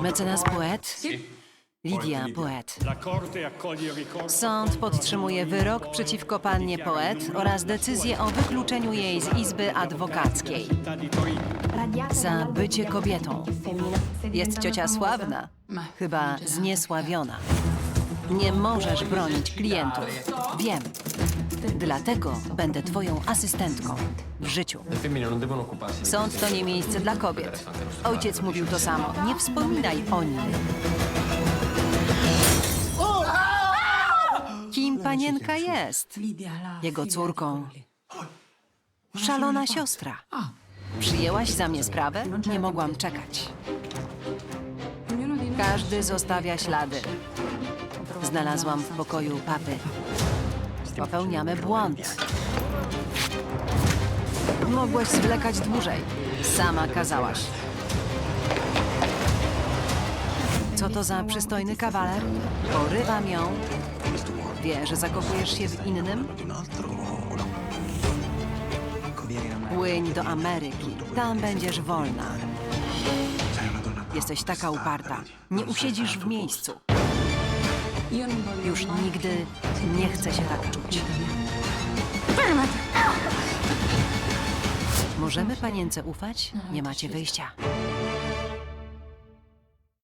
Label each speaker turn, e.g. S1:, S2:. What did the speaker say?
S1: Mecenas poet? Lidia poet. Sąd podtrzymuje wyrok przeciwko pannie poet oraz decyzję o wykluczeniu jej z izby adwokackiej za bycie kobietą. Jest ciocia sławna, chyba zniesławiona. Nie możesz bronić klientów. Wiem. Dlatego będę twoją asystentką w życiu. Sąd to nie miejsce dla kobiet. Ojciec mówił to samo. Nie wspominaj o nim. Kim panienka jest? Jego córką. Szalona siostra. Przyjęłaś za mnie sprawę? Nie mogłam czekać. Każdy zostawia ślady. Znalazłam w pokoju papy. Popełniamy błąd. Mogłaś zwlekać dłużej. Sama kazałaś. Co to za przystojny kawaler? Porywam ją. Wie, że zakochujesz się w innym? Płyń do Ameryki. Tam będziesz wolna. Jesteś taka uparta. Nie usiedzisz w miejscu. Już nigdy nie chcę się tak czuć. Możemy panience ufać? Nie macie wyjścia.